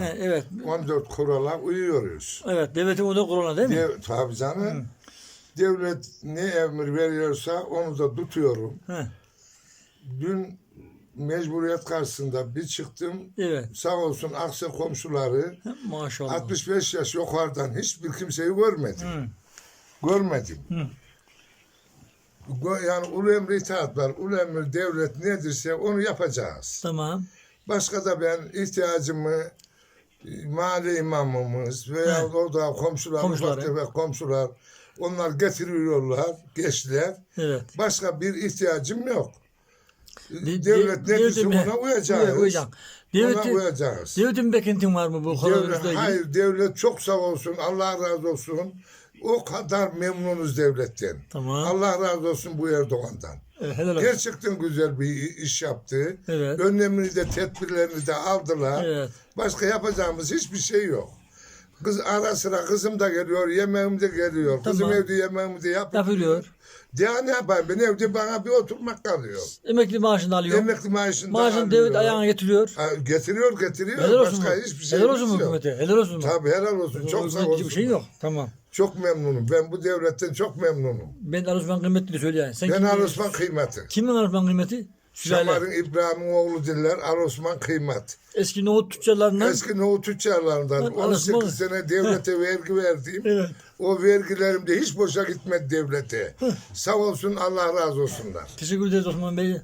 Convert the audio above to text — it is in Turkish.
He, evet. 14 kurala uyuyoruz. Evet. Devletin o da kuralına değil mi? Dev, tabii canım. Devlet ne emir veriyorsa onu da tutuyorum. He, Dün mecburiyet karşısında bir çıktım. evet. Sağ olsun aksa komşuları Maşallah. 65 yaş yukarıdan hiçbir kimseyi görmedim. Hı. Görmedim. Hı. Yani ulu emri itaat var. Ulu emri devlet nedirse onu yapacağız. Tamam. Başka da ben ihtiyacımı mahalle imamımız veya He. orada komşular, Komşuları. ufak tefek komşular onlar getiriyorlar gençler. Evet. Başka bir ihtiyacım yok. De- devlet de- ne devletin- ona uyacağız. Uya- uyacağım. Ona Devletin, uyacağız. devletin bekintin var mı bu Devlet, koronavirüsle ilgili? hayır devlet çok sağ olsun. Allah razı olsun. O kadar memnunuz devletten. Tamam. Allah razı olsun bu Erdoğan'dan. Evet, helal olsun. Gerçekten güzel bir iş yaptı. Evet. Önlemini de tedbirlerini de aldılar. Evet. Başka yapacağımız hiçbir şey yok. Kız ara sıra kızım da geliyor, yemeğim de geliyor. Kızım Tamam. evde yemeğimi de yapıyor. Yapılıyor. Ya ne yapayım ben evde bana bir oturmak kalıyor. Emekli maaşını alıyor. Emekli maaşını Maaşını devlet ayağına getiriyor. Ha, Getiriyor getiriyor. Helal olsun. Başka mu? hiçbir şey helal olsun mu yok. hükümete? Helal olsun mu? Tabii helal olsun. Çok sağ olsun. Bir şey yok. Tamam. Çok memnunum. Ben bu devletten çok memnunum. Ben Ali Osman kıymetli söyle yani. Sen Ben kim- Ali Osman kıymeti. Kimin Ali Osman kıymeti? Sülale. Şamar'ın İbrahim'in oğlu diller Ali Osman kıymet. Eski nohut tüccarlarından. Eski Nohut tüccarlarından Bak, 18 Osman. sene devlete vergi verdim. Evet. O vergilerim de hiç boşa gitmedi devlete. Sağ olsun Allah razı olsunlar. Teşekkür ederiz Osman Bey.